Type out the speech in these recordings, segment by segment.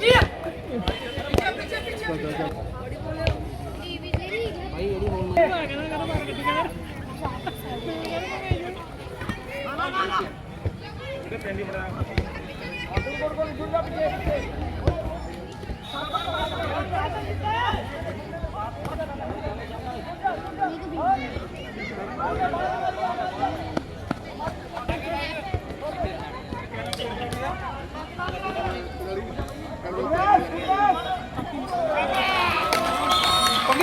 Yeah!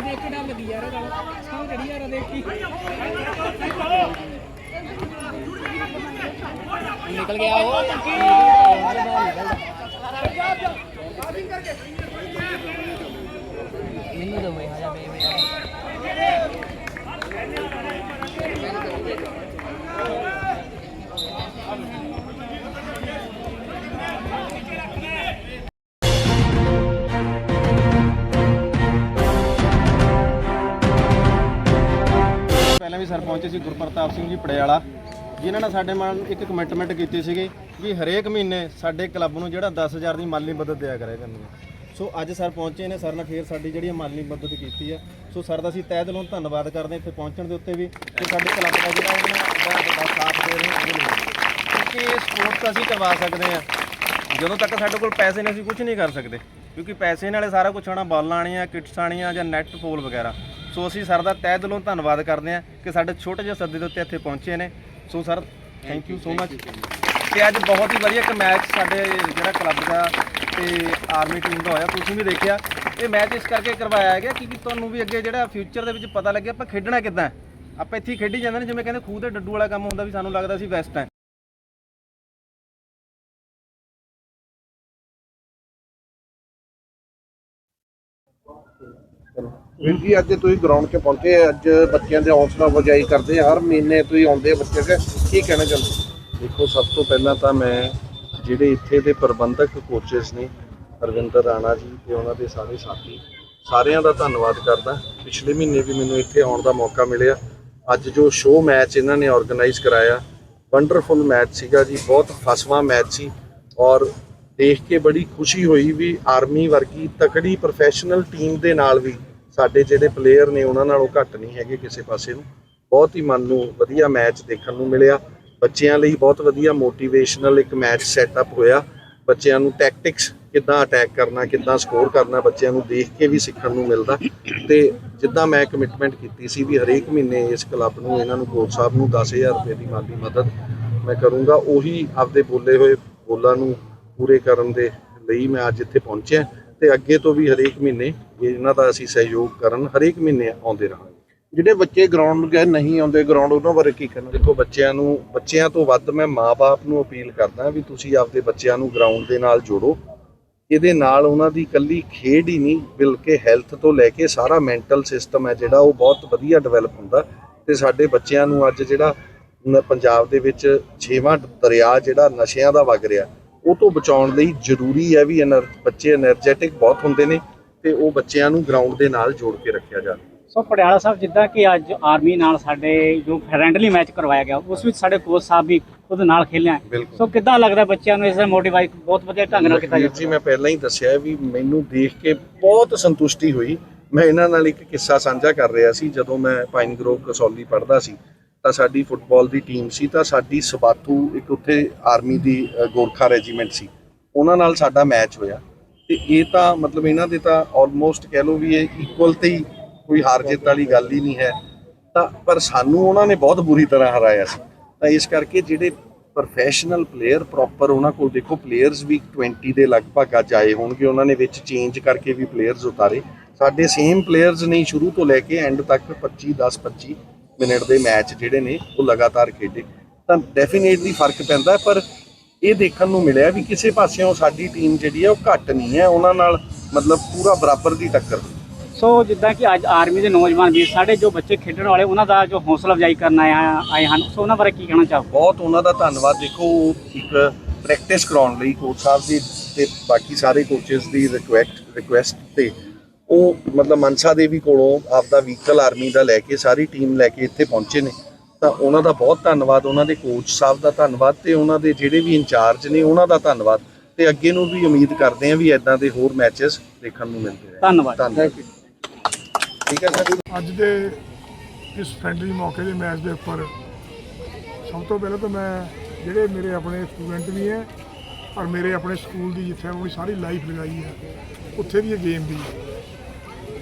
ਦੇਖਣਾ ਲੱਗੀ ਯਾਰ ਗੱਲ ਸਾਹ ਯਾਰ ਦੇਖੀ ਨਿਕਲ ਗਿਆ ਉਹ ਮੈਨੂੰ ਤਾਂ ਹੋਇਆ ਜਾ ਬੇ ਪਹਿਲਾਂ ਸਰ ਪਹੁੰਚੇ ਸੀ ਗੁਰਪ੍ਰਤਾਪ ਸਿੰਘ ਜੀ ਪੜਿਆਲਾ। ਜਿਨ੍ਹਾਂ ਨੇ ਸਾਡੇ ਨਾਲ ਇੱਕ ਕਮਿਟਮੈਂਟ ਕੀਤੀ ਸੀਗੀ ਵੀ ਹਰੇਕ ਮਹੀਨੇ ਸਾਡੇ ਕਲੱਬ ਨੂੰ ਜਿਹੜਾ 10000 ਦੀ ਮਾਲੀ ਮਦਦ ਦਿਆ ਕਰਿਆ ਕਰਨਗੇ। ਸੋ ਅੱਜ ਸਰ ਪਹੁੰਚੇ ਨੇ, ਸਰ ਨੇ ਫੇਰ ਸਾਡੀ ਜਿਹੜੀ ਮਾਲੀ ਮਦਦ ਕੀਤੀ ਹੈ ਸੋ ਸਰ ਦਾ ਅਸੀਂ ਤਹਿ ਦਿਲੋਂ ਧੰਨਵਾਦ ਕਰਦੇ ਹਾਂ ਇੱਥੇ ਪਹੁੰਚਣ ਦੇ ਉੱਤੇ ਵੀ ਤੇ ਸਾਡੇ ਕਲੱਬ ਦਾ ਜਿਹੜਾ ਉਹਨਾਂ ਦਾ ਵੱਡਾ ਸਾਥ ਦੇ ਰਹੇ ਨੇ, ਉਹਦੇ ਲਈ। ਕਿਉਂਕਿ ਸਪੋਰਟਸ ਅਸੀਂ ਕਰਵਾ ਸਕਦੇ ਹਾਂ। ਜਦੋਂ ਤੱਕ ਸਾਡੇ ਕੋਲ ਪੈਸੇ ਨੇ, ਅਸੀਂ ਕੁਝ ਨਹੀਂ ਕਰ ਸਕਦੇ। ਕਿਉਂਕਿ ਪੈਸੇ ਨਾਲੇ ਸਾਰਾ ਕੁਝ ਆਣਾ ਬਾਲਾਂ ਆਣੀਆਂ ਕਿਟਸ ਆਣੀਆਂ ਜਾਂ ਨੈਟ ਫੋਲ ਵਗੈਰਾ। ਸੋ ਅਸੀਂ ਸਰ ਦਾ ਤਹਿ ਦਿਲੋਂ ਧੰਨਵਾਦ ਕਰਦੇ ਹਾਂ ਕਿ ਸਾਡੇ ਛੋਟੇ ਜਿਹੇ ਸੱਦੇ ਦੇ ਉੱਤੇ ਇੱਥੇ ਪਹੁੰਚੇ ਨੇ। So sir thank you so much ਤੇ ਅੱਜ ਬਹੁਤ ਹੀ ਵਧੀਆ ਇੱਕ ਮੈਚ ਸਾਡੇ ਜਿਹੜਾ ਕਲੱਬ ਦਾ ਤੇ ਆਰਮੀ ਟੀਮ ਦਾ ਹੋਇਆ, ਤੁਸੀਂ ਵੀ ਦੇਖਿਆ। ਇਹ ਮੈਚ ਇਸ ਕਰਕੇ ਕਰਵਾਇਆ ਗਿਆ ਕਿ ਤੁਹਾਨੂੰ ਵੀ ਅੱਗੇ ਜਿਹੜਾ ਫਿਊਚਰ ਦੇ ਵਿੱਚ ਪਤਾ ਲੱਗੇ ਆਪਾਂ ਖੇਡਣਾ ਕਿੱਦਾਂ ਆਪਾਂ ਇੱਥੇ ਖੇਡੀ ਜਾਂਦੇ ਨੇ, ਜਿਵੇਂ ਕਹਿੰਦੇ ਖੂਹ ਦੇ ਡੱਡੂ ਵਾਲਾ ਕੰਮ ਹੁੰਦਾ ਵੀ ਸਾਨੂੰ ਲੱਗਦਾ ਸੀ ਬੈਸਟ ਹੈ। ਵੀਰ ਜੀ, ਅੱਜ ਤੁਸੀਂ ਗਰਾਊਂਡ 'ਚ ਪਹੁੰਚੇ, ਅੱਜ ਬੱਚਿਆਂ ਦੇ ਹੌਸਲਾ ਵਜਾਈ ਕਰਦੇ ਆ। ਹਰ ਮਹੀਨੇ ਤੁਸੀਂ ਆਉਂਦੇ ਆ ਬੱਚੇ ਕੇ ਕੀ ਕਹਿਣਾ ਚਾਹੁੰਦੇ ਦੇਖੋ, ਸਭ ਤੋਂ ਪਹਿਲਾਂ ਤਾਂ ਮੈਂ ਜਿਹੜੇ ਇੱਥੇ ਦੇ ਪ੍ਰਬੰਧਕ ਕੋਚਸ ਨੇ ਅਰਵਿੰਦਰ ਰਾਣਾ ਜੀ ਤੇ ਉਹਨਾਂ ਦੇ ਸਾਰੇ ਸਾਥੀ, ਸਾਰਿਆਂ ਦਾ ਧੰਨਵਾਦ ਕਰਦਾ ਪਿਛਲੇ ਮਹੀਨੇ ਵੀ ਮੈਨੂੰ ਇੱਥੇ ਆਉਣ ਦਾ ਮੌਕਾ ਮਿਲਿਆ ਅੱਜ ਜੋ ਸ਼ੋਅ ਮੈਚ ਇਹਨਾਂ ਨੇ ਆਰਗੇਨਾਈਜ਼ ਕਰਾਇਆ ਵੰਡਰਫੁਲ ਮੈਚ ਸੀਗਾ ਜੀ, ਬਹੁਤ ਫਸਵਾ ਮੈਚ ਸੀ ਔਰ ਦੇਖ ਕੇ ਬੜੀ ਖੁਸ਼ੀ ਹੋਈ ਵੀ ਆਰਮੀ ਵਰਗੀ ਤਕੜੀ ਪ੍ਰੋਫੈਸ਼ਨਲ ਟੀਮ ਦੇ ਨਾਲ ਵੀ ਸਾਡੇ ਜਿਹੜੇ ਪਲੇਅਰ ਨੇ ਉਹਨਾਂ ਨਾਲੋਂ ਘੱਟ ਨਹੀਂ ਹੈਗੇ ਕਿਸੇ ਪਾਸੇ ਨੂੰ। ਬਹੁਤ ਹੀ ਮਨ ਨੂੰ ਵਧੀਆ ਮੈਚ ਦੇਖਣ ਨੂੰ ਮਿਲਿਆ। ਬੱਚਿਆਂ ਲਈ ਬਹੁਤ ਵਧੀਆ ਮੋਟੀਵੇਸ਼ਨਲ ਇੱਕ ਮੈਚ ਸੈਟਅਪ ਹੋਇਆ। ਬੱਚਿਆਂ ਨੂੰ ਟੈਕਟਿਕਸ ਕਿੱਦਾਂ ਅਟੈਕ ਕਰਨਾ, ਕਿੱਦਾਂ ਸਕੋਰ ਕਰਨਾ ਬੱਚਿਆਂ ਨੂੰ ਦੇਖ ਕੇ ਵੀ ਸਿੱਖਣ ਨੂੰ ਮਿਲਦਾ। ਤੇ ਜਿੱਦਾਂ ਮੈਂ ਕਮਿਟਮੈਂਟ ਕੀਤੀ ਸੀ ਵੀ ਹਰੇਕ ਮਹੀਨੇ ਇਸ ਕਲੱਬ ਨੂੰ, ਇਹਨਾਂ ਨੂੰ ਕੋਚ ਸਾਹਿਬ ਨੂੰ 10000 ਰੁਪਏ ਦੀ ਮਾਲੀ ਮਦਦ ਮੈਂ ਕਰੂੰਗਾ। ਉਹੀ ਆਪਦੇ ਬੋਲੇ ਹੋਏ ਬੋਲਾਂ ਨੂੰ ਪੂਰੇ ਕਰਨ ਦੇ ਲਈ ਮੈਂ ਅੱਜ ਇੱਥੇ ਪਹੁੰਚਿਆ। ਤੇ ਅੱਗੇ ਤੋਂ ਵੀ ਹਰੇਕ ਮਹੀਨੇ ਇਹਨਾਂ ਦਾ ਅਸੀਂ ਸਹਿਯੋਗ ਕਰਨ ਹਰੇਕ ਮਹੀਨੇ ਆਉਂਦੇ ਰਹਾਂਗੇ। ਜਿਹੜੇ ਬੱਚੇ ਗਰਾਊਂਡ ਗਏ ਨਹੀਂ ਆਉਂਦੇ ਗਰਾਊਂਡ ਉਹਨਾਂ ਬਾਰੇ ਕੀ ਕਹਿਣਾ? ਦੇਖੋ ਬੱਚਿਆਂ ਨੂੰ ਬੱਚਿਆਂ ਤੋਂ ਵੱਧ ਮੈਂ ਮਾਪੇ ਨੂੰ ਅਪੀਲ ਕਰਦਾ ਵੀ ਤੁਸੀਂ ਆਪਦੇ ਬੱਚਿਆਂ ਨੂੰ ਗਰਾਊਂਡ ਦੇ ਨਾਲ ਜੋੜੋ। ਇਹਦੇ ਨਾਲ ਉਹਨਾਂ ਦੀ ਇਕੱਲੀ ਖੇਡ ਹੀ ਨਹੀਂ ਬਲਕਿ ਹੈਲਥ ਤੋਂ ਲੈ ਕੇ ਸਾਰਾ ਮੈਂਟਲ ਸਿਸਟਮ ਹੈ ਜਿਹੜਾ ਉਹ ਬਹੁਤ ਵਧੀਆ ਡਿਵੈਲਪ ਹੁੰਦਾ। ਤੇ ਸਾਡੇ ਬੱਚਿਆਂ ਨੂੰ ਅੱਜ ਜਿਹੜਾ ਪੰਜਾਬ ਦੇ ਵਿੱਚ ਛੇਵਾਂ ਦਰਿਆ ਜਿਹੜਾ ਨਸ਼ਿਆਂ ਦਾ ਵਗ ਰਿਹਾ ਉਹ ਤੋਂ ਬਚਾਉਣ ਲਈ ਜ਼ਰੂਰੀ ਹੈ ਵੀ ਐਨਰ ਬੱਚੇ એનર્ਜੈਟਿਕ ਬਹੁਤ ਹੁੰਦੇ ਨੇ ਤੇ ਉਹ ਬੱਚਿਆਂ ਨੂੰ ਗਰਾਊਂਡ ਦੇ ਨਾਲ ਜੋੜ ਕੇ ਰੱਖਿਆ ਜਾਵੇ। ਸੋ ਪਟਿਆਲਾ ਸਾਹਿਬ ਜਿੱਦਾਂ ਕਿ ਅੱਜ ਆਰਮੀ ਨਾਲ ਸਾਡੇ ਜੋ ਫਰੈਂਡਲੀ ਮੈਚ ਕਰਵਾਇਆ ਗਿਆ ਉਸ ਵਿੱਚ ਸਾਡੇ ਕੋਚ ਸਾਹਿਬ ਵੀ ਉਹਦੇ ਨਾਲ ਖੇਲਿਆ। ਸੋ ਕਿੱਦਾਂ ਲੱਗਦਾ ਬੱਚਿਆਂ ਨੂੰ ਇਸ ਦਾ ਮੋਟੀਵਾਈਟ ਬਹੁਤ ਵਧੀਆ ਢੰਗ ਨਾਲ ਕੀਤਾ ਜੀ ਮੈਂ ਪਹਿਲਾਂ ਹੀ ਦੱਸਿਆ ਵੀ ਮੈਨੂੰ ਦੇਖ ਕੇ ਬਹੁਤ ਸੰਤੁਸ਼ਟੀ ਹੋਈ। ਮੈਂ ਇਹਨਾਂ ਨਾਲ ਇੱਕ ਕਿੱਸਾ ਸਾਂਝਾ ਕਰ ਰਿਹਾ ਸੀ ਜਦੋਂ ਮੈਂ ਪਾਈਨ ਗਰੋਵ ਕਸੌਲੀ ਪੜ੍ਹਦਾ ਸੀ। ਤਾਂ ਸਾਡੀ ਫੁੱਟਬਾਲ ਦੀ ਟੀਮ ਸੀ, ਤਾਂ ਸਾਡੀ ਸਬਾਤੂ ਇੱਕ ਉੱਥੇ ਆਰਮੀ ਦੀ ਗੋਰਖਾ ਰੈਜੀਮੈਂਟ ਸੀ। ਉਹਨਾਂ ਨਾਲ ਸਾਡਾ ਮੈਚ ਹੋਇਆ। ਤੇ ਇਹ ਤਾਂ ਮਤਲਬ ਇਹਨਾਂ ਦੇ ਤਾਂ ਆਲਮੋਸਟ ਕਹਿ ਲਓ ਵੀ ਇਹ ਇਕੁਅਲ ਤੇ ਹੀ ਕੋਈ ਹਾਰ ਜਿੱਤ ਵਾਲੀ ਗੱਲ ਹੀ ਨਹੀਂ ਹੈ। ਤਾਂ, ਪਰ ਸਾਨੂੰ ਉਹਨਾਂ ਨੇ ਬਹੁਤ ਬੁਰੀ ਤਰ੍ਹਾਂ ਹਰਾਇਆ ਸੀ। ਤਾਂ ਇਸ ਕਰਕੇ ਜਿਹੜੇ ਪ੍ਰੋਫੈਸ਼ਨਲ ਪਲੇਅਰ ਪ੍ਰੋਪਰ ਉਹਨਾਂ ਕੋਲ ਦੇਖੋ ਪਲੇਅਰਸ ਵੀ 20 ਦੇ ਲਗਭਗ ਅੱਜ ਆਏ ਹੋਣਗੇ। ਉਹਨਾਂ ਨੇ ਵਿੱਚ ਚੇਂਜ ਕਰਕੇ ਵੀ ਪਲੇਅਰਸ ਉਤਾਰੇ। ਸਾਡੇ ਸੇਮ ਪਲੇਅਰਸ ਨਹੀਂ ਸ਼ੁਰੂ ਤੋਂ ਲੈ ਕੇ ਐਂਡ ਤੱਕ 25 10 25 ਮਿੰਟ ਦੇ ਮੈਚ ਜਿਹੜੇ ਨੇ ਉਹ ਲਗਾਤਾਰ ਖੇਡੇ। ਤਾਂ ਡੈਫੀਨੇਟਲੀ ਫ਼ਰਕ ਪੈਂਦਾ ਪਰ ਇਹ ਦੇਖਣ ਨੂੰ ਮਿਲਿਆ ਵੀ ਕਿਸੇ ਪਾਸਿਓਂ ਸਾਡੀ ਟੀਮ ਜਿਹੜੀ ਹੈ ਉਹ ਘੱਟ ਨਹੀਂ ਹੈ। ਉਹਨਾਂ ਨਾਲ ਮਤਲਬ ਪੂਰਾ ਬਰਾਬਰ ਦੀ ਟੱਕਰ। ਸੋ ਜਿੱਦਾਂ ਕਿ ਅੱਜ ਆਰਮੀ ਦੇ ਨੌਜਵਾਨ ਵੀਰ ਸਾਡੇ ਜੋ ਬੱਚੇ ਖੇਡਣ ਵਾਲੇ ਉਹਨਾਂ ਦਾ ਜੋ ਹੌਸਲਾ ਅਫਜ਼ਾਈ ਕਰਨ ਆਏ ਹਨ। ਸੋ ਉਹਨਾਂ ਬਾਰੇ ਕੀ ਕਹਿਣਾ ਚਾਹੋ ਬਹੁਤ ਉਹਨਾਂ ਦਾ ਧੰਨਵਾਦ। ਦੇਖੋ ਉਹ ਇੱਕ ਪ੍ਰੈਕਟਿਸ ਕਰਾਉਣ ਲਈ ਕੋਚ ਸਾਹਿਬ ਦੀ ਤੇ ਬਾਕੀ ਸਾਰੇ ਕੋਚਸ ਦੀ ਰਿਕੁਐਸਟ ਰਿਕੁਐਸਟ ਤੇ ਉਹ ਮਤਲਬ ਮਨਸਾ ਦੇਵੀ ਕੋਲੋਂ ਆਪਦਾ ਵਹੀਕਲ ਆਰਮੀ ਦਾ ਲੈ ਕੇ ਸਾਰੀ ਟੀਮ ਲੈ ਕੇ ਇੱਥੇ ਪਹੁੰਚੇ ਨੇ। ਤਾਂ ਉਹਨਾਂ ਦਾ ਬਹੁਤ ਧੰਨਵਾਦ ਉਹਨਾਂ ਦੇ ਕੋਚ ਸਾਹਿਬ ਦਾ ਧੰਨਵਾਦ ਤੇ ਉਹਨਾਂ ਦੇ ਜਿਹੜੇ ਵੀ ਇੰਚਾਰਜ ਨੇ ਉਹਨਾਂ ਦਾ ਧੰਨਵਾਦ। ਤੇ ਅੱਗੇ ਨੂੰ ਵੀ ਉਮੀਦ ਕਰਦੇ ਹਾਂ ਵੀ ਇਦਾਂ ਦੇ ਹੋਰ ਮੈਚਸ ਦੇਖਣ ਨੂੰ ਮਿਲਦੇ ਰਹਿਣ। ਧੰਨਵਾਦ। ਠੀਕ ਹੈ ਸਰ ਅੱਜ ਦੇ ਇਸ ਫ੍ਰੈਂਡਲੀ ਮੌਕੇ ਦੇ ਮੈਚ ਦੇ ਉੱਪਰ ਸਭ ਤੋਂ ਪਹਿਲਾਂ ਤਾਂ ਮੈਂ ਜਿਹੜੇ ਮੇਰੇ ਆਪਣੇ ਸਟੂਡੈਂਟ ਵੀ ਹੈ ਔਰ ਮੇਰੇ ਆਪਣੇ ਸਕੂਲ ਦੀ ਜਿੱਥੇ ਮੈਂ ਆਪਣੀ ਸਾਰੀ ਲਾਈਫ ਲਗਾਈ ਹੈ। ਉੱਥੇ ਦੀ ਇਹ ਗੇਮ ਦੀ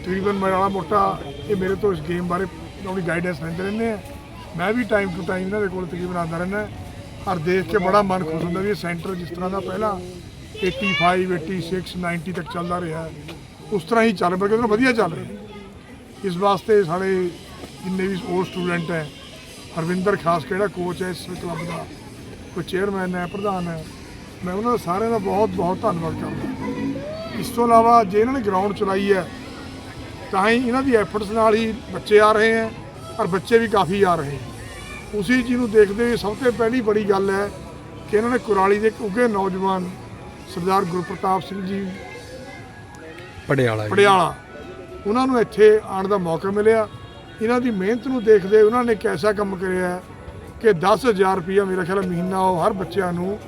ਤਕਰੀਬਨ ਮੇਰਾ ਮੋਟਾ, ਇਹ ਮੇਰੇ ਤੋਂ ਇਸ ਗੇਮ ਬਾਰੇ ਆਪਣੀ ਗਾਈਡੈਂਸ ਲੈਂਦੇ ਰਹਿੰਦੇ ਆ। ਮੈਂ ਵੀ ਟਾਈਮ ਟੂ ਟਾਈਮ ਇਹਨਾਂ ਦੇ ਕੋਲ ਤਕਰੀਬਨ ਆਉਂਦਾ ਰਹਿੰਦਾ। ਹਰ ਦੇਖ ਕੇ ਬੜਾ ਮਨ ਖੁਸ਼ ਹੁੰਦਾ ਵੀ ਇਹ ਸੈਂਟਰ ਜਿਸ ਤਰ੍ਹਾਂ ਦਾ ਪਹਿਲਾਂ 85 86 90 ਤੱਕ ਚੱਲਦਾ ਰਿਹਾ। ਉਸ ਤਰ੍ਹਾਂ ਹੀ ਚੱਲ, ਬਲਕਿ ਉਹਦੇ ਵਧੀਆ ਚੱਲ ਰਿਹਾ। ਇਸ ਵਾਸਤੇ ਸਾਡੇ ਜਿੰਨੇ ਵੀ ਹੋਰ ਸਟੂਡੈਂਟ ਹੈ, ਹਰਵਿੰਦਰ ਖਾਸ ਕਿਹੜਾ ਕੋਚ ਹੈ ਇਸ ਕਲੱਬ ਦਾ, ਕੋਈ ਚੇਅਰਮੈਨ ਹੈ, ਪ੍ਰਧਾਨ ਹੈ, ਮੈਂ ਉਹਨਾਂ ਦਾ ਸਾਰਿਆਂ ਦਾ ਬਹੁਤ ਬਹੁਤ ਧੰਨਵਾਦ ਕਰਦਾ। ਇਸ ਤੋਂ ਇਲਾਵਾ ਜੇ ਇਹਨਾਂ ਨੇ ਗਰਾਊਂਡ ਚਲਾਈ ਹੈ ਤਾਂ ਹੀ ਇਹਨਾਂ ਦੀ ਐਫਰਟਸ ਨਾਲ ਹੀ ਬੱਚੇ ਆ ਰਹੇ ਹੈ ਔਰ ਬੱਚੇ ਵੀ ਕਾਫੀ ਆ ਰਹੇ ਹੈ। ਉਸੇ ਚੀਜ਼ ਨੂੰ ਦੇਖਦੇ ਹੋਏ ਸਭ ਤੋਂ ਪਹਿਲੀ ਬੜੀ ਗੱਲ ਹੈ ਕਿ ਇਹਨਾਂ ਨੇ ਕੁਰਾਲੀ ਦੇ ਇੱਕ ਉੱਘੇ ਨੌਜਵਾਨ ਸਰਦਾਰ ਗੁਰਪ੍ਰਤਾਪ ਸਿੰਘ ਜੀ ਪੜਿਆਲਾ ਪੜਿਆਲਾ ਉਹਨਾਂ ਨੂੰ ਇੱਥੇ ਆਉਣ ਦਾ ਮੌਕਾ ਮਿਲਿਆ। ਇਹਨਾਂ ਦੀ ਮਿਹਨਤ ਨੂੰ ਦੇਖਦੇ ਉਹਨਾਂ ਨੇ ਐਸਾ ਕੰਮ ਕਰਿਆ ਕਿ 10000 ਰੁਪਇਆ ਮੇਰਾ ਖਿਆਲ ਮਹੀਨਾ ਉਹ ਹਰ ਬੱਚਿਆਂ ਨੂੰ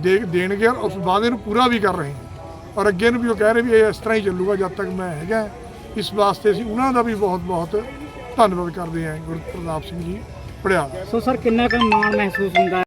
ਦੇ ਦੇਣਗੇ ਔਰ ਉਸ ਵਾਅਦੇ ਨੂੰ ਪੂਰਾ ਵੀ ਕਰ ਰਹੇ ਔਰ ਅੱਗੇ ਨੂੰ ਵੀ ਉਹ ਕਹਿ ਰਹੇ ਵੀ ਇਹ ਇਸ ਤਰ੍ਹਾਂ ਹੀ ਚੱਲੂਗਾ ਜਦ ਤੱਕ ਮੈਂ ਹੈਗਾ। ਇਸ ਵਾਸਤੇ ਅਸੀਂ ਉਹਨਾਂ ਦਾ ਵੀ ਬਹੁਤ ਬਹੁਤ ਧੰਨਵਾਦ ਕਰਦੇ ਹਾਂ ਗੁਰਪ੍ਰਤਾਪ ਸਿੰਘ ਜੀ ਪੜਿਆਲਾ। ਸੋ ਸਰ, ਕਿੰਨਾ ਕੁ ਮਾਣ ਮਹਿਸੂਸ ਹੁੰਦਾ